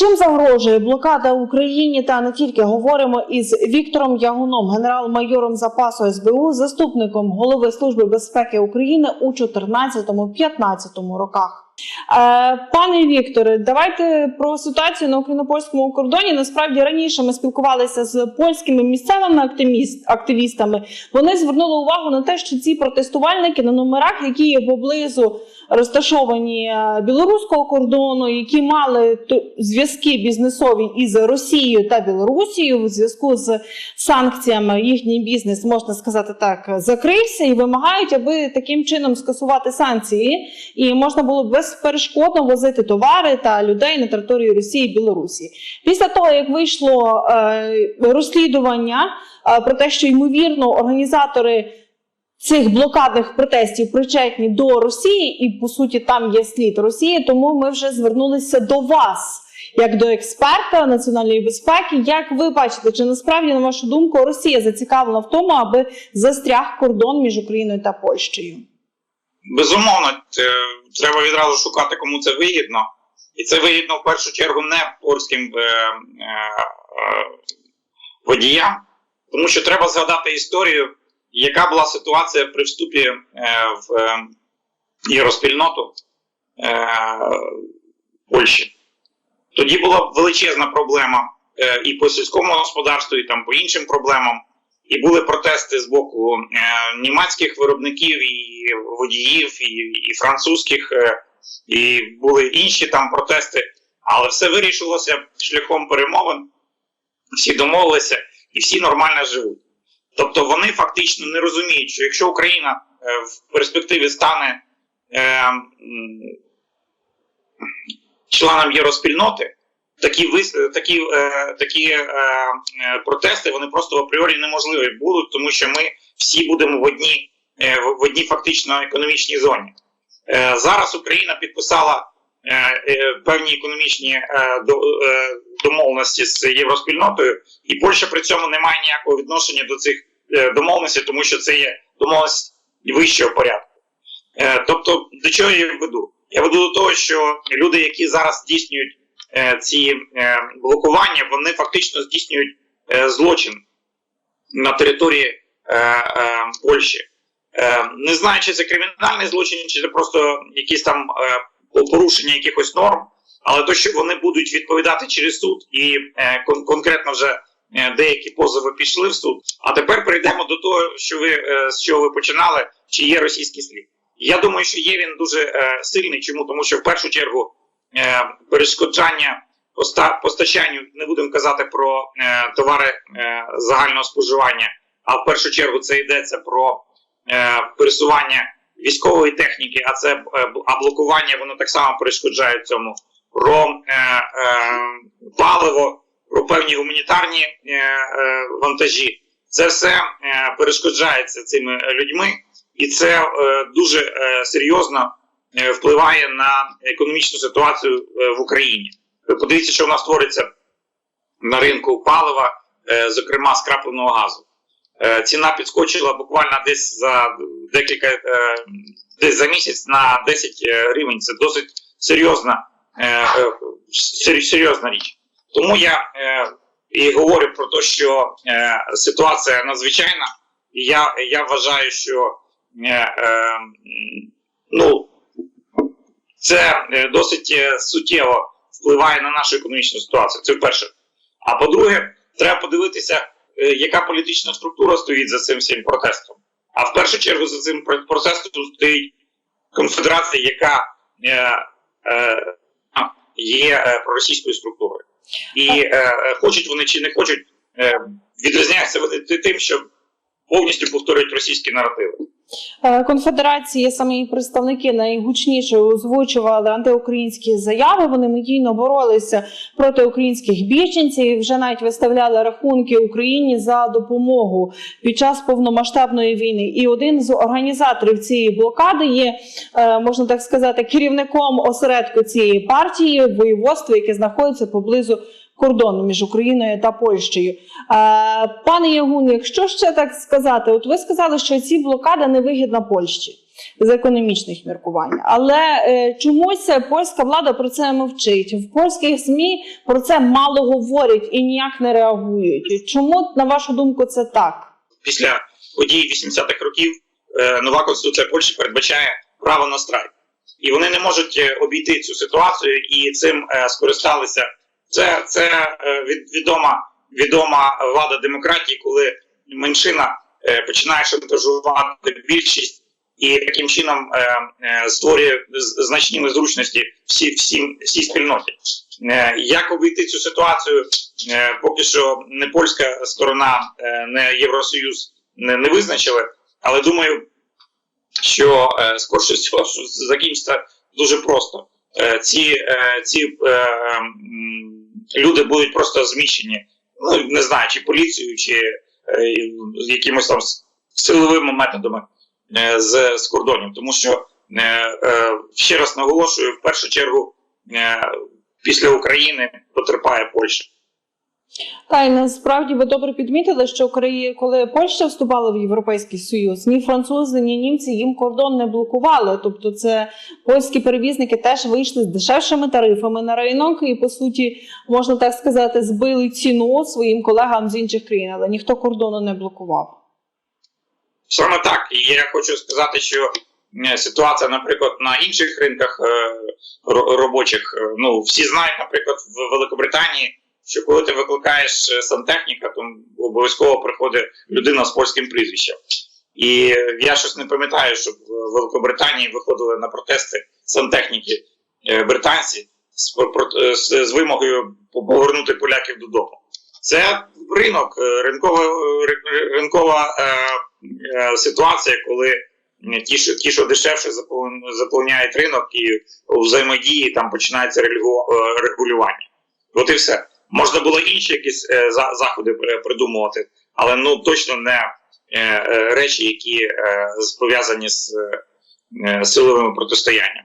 Чим загрожує блокада Україні та не тільки говоримо із Віктором Ягуном, генерал-майором запасу СБУ, заступником голови Служби безпеки України у 14-15 роках. Е, пане Вікторе, давайте про ситуацію на україно-польському кордоні. Насправді раніше ми спілкувалися з польськими місцевими активіст- активістами. Вони звернули увагу на те, що ці протестувальники на номерах, які є поблизу розташовані е, білоруського кордону, які мали зв'язки бізнесові із Росією та Білорусією, в зв'язку з санкціями їхній бізнес, можна сказати так, закрився і вимагають, аби таким чином скасувати санкції, і можна було безперешкодно возити товари та людей на територію Росії і Білорусі. Після того, як вийшло е, розслідування е, про те, що ймовірно організатори цих блокадних протестів причетні до Росії, і по суті там є слід Росії. Тому ми вже звернулися до вас. Як до експерта національної безпеки, як ви бачите, чи насправді, на вашу думку, Росія зацікавлена в тому, аби застряг кордон між Україною та Польщею? Безумовно, е, треба відразу шукати, кому це вигідно. І це вигідно в першу чергу не польським е, е, водіям, тому що треба згадати історію, яка була ситуація при вступі е, в е, євроспільноту е, Польщі. Тоді була величезна проблема е, і по сільському господарству, і там по іншим проблемам. І були протести з боку німецьких виробників, і водіїв, і, і французьких, і були інші там протести. Але все вирішилося шляхом перемовин. Всі домовилися і всі нормально живуть. Тобто вони фактично не розуміють, що якщо Україна е, в перспективі стане е, членом євроспільноти, такі вис- такі, е, такі е, е, протести вони просто апріорі неможливі будуть, тому що ми всі будемо в одній, е, в- в одній фактично економічній зоні. Е, зараз Україна підписала е, е, певні економічні е, до, е, домовленості з євроспільнотою, і Польща при цьому не має ніякого відношення до цих е, домовленостей, тому що це є домовленість вищого порядку. Е, тобто, до чого я веду? Я веду до того, що люди, які зараз здійснюють е, ці блокування, вони фактично здійснюють злочин на території Польщі. Не знаю, чи це кримінальний злочин, чи це просто якісь там порушення якихось норм, але то, що вони будуть відповідати через суд, і конкретно вже деякі позови пішли в суд. А тепер перейдемо до того, що ви е, з чого ви починали, чи є російський слід. Я думаю, що є він дуже е, сильний. Чому? Тому що в першу чергу е, перешкоджання поста- постачанню, не будемо казати про е, товари е, загального споживання, а в першу чергу це йдеться про е, пересування військової техніки, а це е, а блокування воно так само перешкоджає цьому. Про е, е, паливо, про певні гуманітарні е, е, вантажі. Це все е, перешкоджається цими людьми, і це дуже серйозно впливає на економічну ситуацію в Україні. Подивіться, що в нас твориться на ринку палива, зокрема скрапленого газу. Ціна підскочила буквально десь за декілька десь за місяць на 10 гривень. Це досить серйозна, сер- серйозна річ. Тому я е, і говорю про те, що е, ситуація надзвичайна, і я, я вважаю, що е, е, ну, це е, досить е, суттєво впливає на нашу економічну ситуацію. Це вперше. А по-друге, треба подивитися, е, яка політична структура стоїть за цим всім протестом. А в першу чергу за цим про- протестом стоїть конфедерація, яка е, е, є е, проросійською структурою. І е, е, хочуть вони чи не хочуть, е, відрізняються вони тим, що повністю повторюють російські наративи. Е, Конфедерації саме представники найгучніше озвучували антиукраїнські заяви. Вони медійно боролися проти українських біженців. і Вже навіть виставляли рахунки Україні за допомогу під час повномасштабної війни. І один з організаторів цієї блокади є, е, можна так сказати, керівником осередку цієї партії воєводства, яке знаходиться поблизу кордону між Україною та Польщею. Е, Пане Ягун, якщо ще так сказати, от ви сказали, що ці блокада невигідна Польщі. з економічних міркувань. Але е, чомусь польська влада про це мовчить. В польських ЗМІ про це мало говорять і ніяк не реагують. Чому, на вашу думку, це так? Після подій 80-х років е, нова конституція Польщі передбачає право на страйк. І вони не можуть е, обійти цю ситуацію і цим е, скористалися. Це, це е, від- відома, відома влада демократії, коли меншина е, починає шантажувати більшість і таким чином е, створює значні незручності всі, всім, всій спільноті. Як обійти цю ситуацію? Поки що не польська сторона, не Євросоюз не, не визначили, але думаю, що скорше всього закінчиться дуже просто. Е, ці е, ці е, люди будуть просто зміщені, ну не знаю, чи поліцією, чи якимось там силовими методами з, з кордонів. Тому що ще раз наголошую, в першу чергу після України потерпає Польща. Та й насправді ви добре підмітили, що коли Польща вступала в Європейський Союз, ні французи, ні німці їм кордон не блокували. Тобто, це польські перевізники теж вийшли з дешевшими тарифами на ринок, і по суті, можна так сказати, збили ціну своїм колегам з інших країн, але ніхто кордону не блокував. Саме так. І я хочу сказати, що ситуація, наприклад, на інших ринках е, робочих, е, ну всі знають, наприклад, в Великобританії, що коли ти викликаєш е, сантехніка, то обов'язково приходить людина з польським прізвищем. І я щось не пам'ятаю, щоб в Великобританії виходили на протести сантехніки е, британці з, е, з, з вимогою повернути поляків додому. Це ринок, е, ринкова, е, ринкова е, е, ситуація, коли ті, що, ті, що дешевше заповняють ринок, і у взаємодії там починається регулю- е, регулювання. От і все. Можна було інші якісь е, за- заходи придумувати, але ну точно не е, е, речі, які е, пов'язані з е, силовими протистоянням.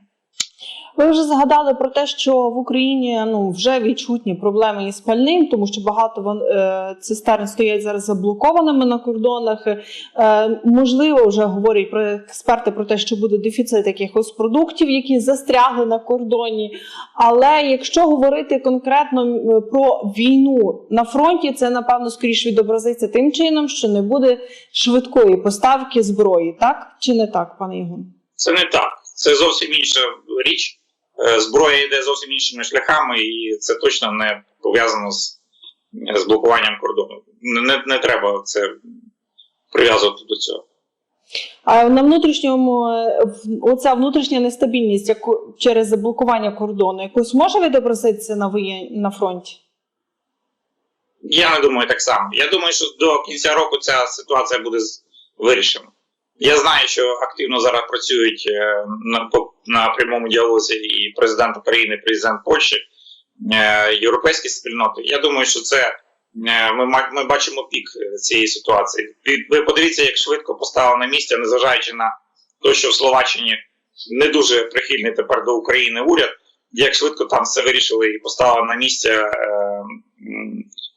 Ви вже згадали про те, що в Україні ну вже відчутні проблеми із пальним, тому що багато вон, е, цистерн стоять зараз заблокованими на кордонах. Е, можливо, вже говорять про експерти про те, що буде дефіцит якихось продуктів, які застрягли на кордоні. Але якщо говорити конкретно про війну на фронті, це напевно скоріш відобразиться тим чином, що не буде швидкої поставки зброї, так чи не так, пане Ігон? Це не так. Це зовсім інша річ. Е, Зброя йде зовсім іншими шляхами, і це точно не пов'язано з, з блокуванням кордону. Не, не, треба це прив'язувати до цього. А на внутрішньому е, оця внутрішня нестабільність яку через заблокування кордону якось може відобразитися на воєн... на фронті? Я не думаю так само. Я думаю, що до кінця року ця ситуація буде вирішена. Я знаю, що активно зараз працюють е, на, на прямому діалозі і президент України, і президент Польщі, е, європейські спільноти. Я думаю, що це е, ми, ми бачимо пік цієї ситуації. Ви подивіться, як швидко поставили на місце, незважаючи на те, що в Словаччині не дуже прихильний тепер до України уряд, як швидко там все вирішили і поставили на місце е,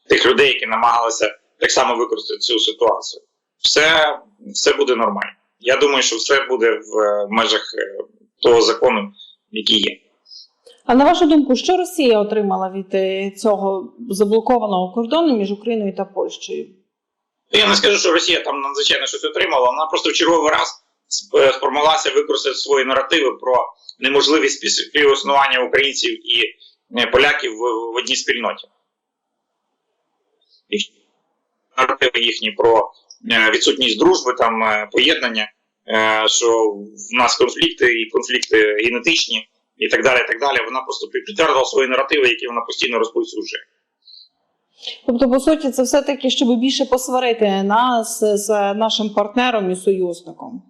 тих людей, які намагалися так само використати цю ситуацію. Все, все буде нормально. Я думаю, що все буде в е, межах е, того закону, який є. А на вашу думку, що Росія отримала від е, цього заблокованого кордону між Україною та Польщею? Я не скажу, що Росія там надзвичайно щось отримала. Вона просто в черговий раз сп- спромоглася використати свої наративи про неможливість спів- співіснування українців і поляків в, одній спільноті. Наративи їхні про відсутність дружби, там е, поєднання, е, що в нас конфлікти і конфлікти генетичні, і так далі. і так далі. Вона просто підтвердила свої наративи, які вона постійно розповсюджує. Тобто, по суті, це все таки, щоб більше посварити нас з нашим партнером і союзником.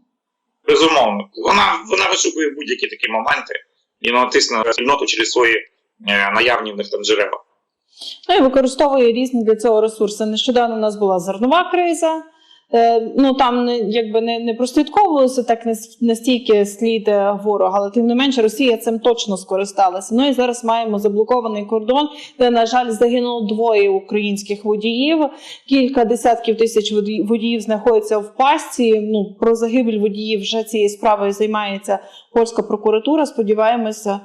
Безумовно, вона вона вишукує будь-які такі моменти і натисне на спільноту через свої е, наявні в них там джерела. Ну і використовує різні для цього ресурси. Нещодавно у нас була зернова криза. Е, ну там не якби не, не прослідковувалося так нас- настільки слід е, ворога, але тим не менше Росія цим точно скористалася. Ну і зараз маємо заблокований кордон, де на жаль загинуло двоє українських водіїв. Кілька десятків тисяч воді- водіїв знаходяться в пастці. Ну про загибель водіїв вже цією справою займається польська прокуратура. Сподіваємося,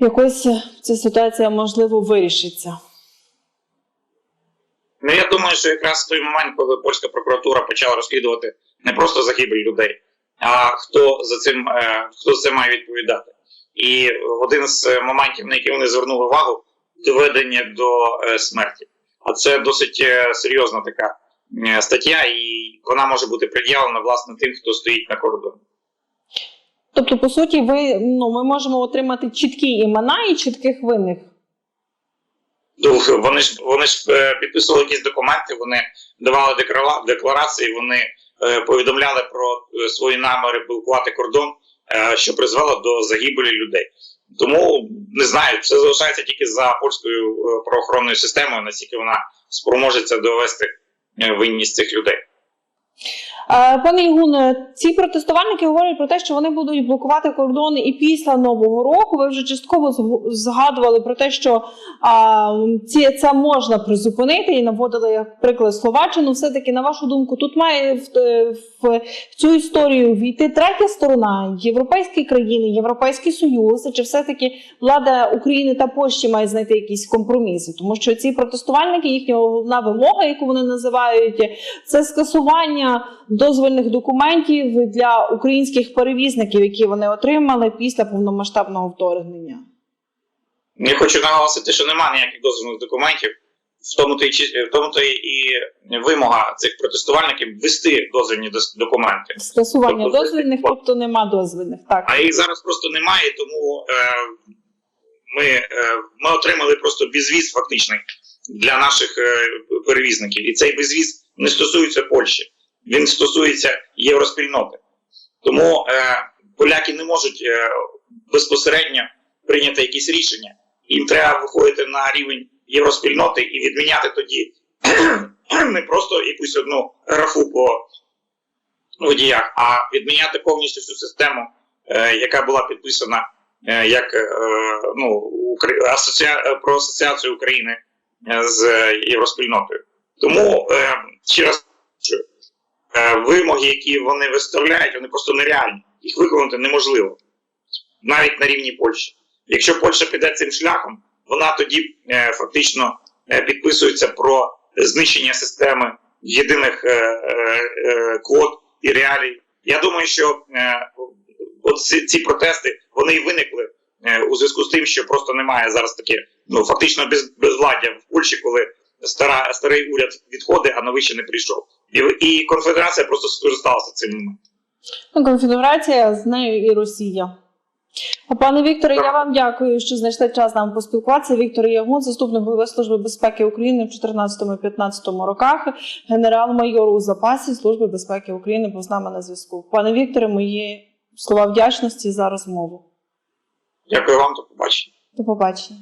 якось ця ситуація можливо вирішиться. Ну я думаю, що якраз в той момент, коли польська прокуратура почала розслідувати не просто загибель людей, а хто за цим е, хто за це має відповідати. І один з е, моментів, на який вони звернули увагу, доведення до е, смерті. А це досить серйозна така стаття, і вона може бути пред'явлена власне тим, хто стоїть на кордоні. Тобто, по суті, ви ну ми можемо отримати чіткі імена і чітких винних. Вони ж вони ж е, підписували якісь документи, вони давали деклара- декларації, вони е, повідомляли про е, свої наміри блокувати кордон, що призвело до загибелі людей. Тому не знаю, це залишається тільки за польською правоохоронною системою, наскільки вона спроможеться довести винність цих людей. Е, Пане Ігуне, ці протестувальники говорять про те, що вони будуть блокувати кордони і після нового року. Ви вже частково згадували про те, що а, ці це можна призупинити і наводили як приклад Словаччину. Все таки, на вашу думку, тут має в, е, в, в цю історію війти третя сторона, європейські країни, Європейський Союз, чи все таки влада України та Польщі має знайти якісь компроміси, тому що ці протестувальники, їхня головна вимога, яку вони називають, це скасування дозвольних документів для українських перевізників, які вони отримали після повномасштабного вторгнення. Я хочу наголосити, що немає ніяких дозвільних документів. В тому то і в тому то і вимога цих протестувальників ввести дозвільні документи. Скасування Тобто, дозвільних, тобто нема дозвільних. Так А їх зараз просто немає, тому е, ми, е, ми отримали просто безвіз фактичний для наших е, перевізників. І цей безвіз не стосується Польщі, він стосується євроспільноти. Тому е, поляки не можуть е, безпосередньо прийняти якісь рішення. Їм треба виходити на рівень євроспільноти і відміняти тоді не просто якусь одну графу по водіях, а відміняти повністю всю систему, е, яка була підписана е, як е, ну, Укр- асоціа... про асоціацію України е, з євроспільнотою. Тому е, ще раз вимоги, які вони виставляють, вони просто нереальні. Їх виконати неможливо, навіть на рівні Польщі. Якщо Польща піде цим шляхом, вона тоді е, фактично е, підписується про знищення системи єдиних е, е, е, квот і реалій. Я думаю, що е, от ці, протести вони і виникли е, у зв'язку з тим, що просто немає зараз таке ну фактично без, безвладдя в Польщі, коли стара старий уряд відходить, а новий ще не прийшов. І, і конфедерація просто скористалася цим моментом. Ну, конфедерація з нею і Росія. Пане Вікторе, я вам дякую, що знайшли час нам поспілкуватися. Віктор Ягун, заступник голови Служби безпеки України в 2014-2015 роках, генерал-майор у запасі Служби безпеки України був з нами на зв'язку. Пане Вікторе, мої слова вдячності за розмову. Дякую вам, до побачення. До побачення.